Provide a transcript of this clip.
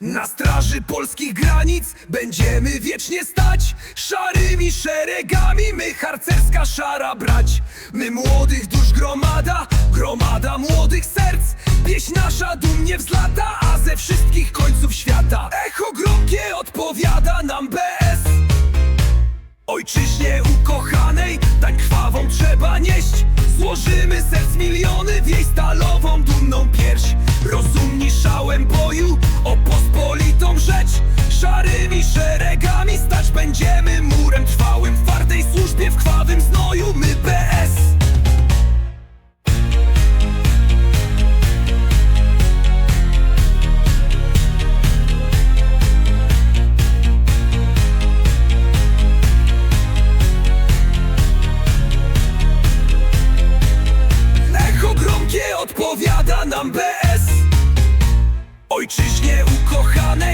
Na straży polskich granic będziemy wiecznie stać. Szarymi szeregami my harcerska szara brać. My młodych dusz gromada, gromada młodych serc. Pieśń nasza dumnie wzlata, a ze wszystkich końców świata. Echo gromkie odpowiada nam BS Ojczyźnie ukochanej, tań krwawą trzeba nieść. Złożymy serc miliony Szarymi szeregami stać będziemy murem trwałym W twardej służbie, w krwawym znoju, my BS Echo gromkie odpowiada nam BS Ojczyźnie ukochanej,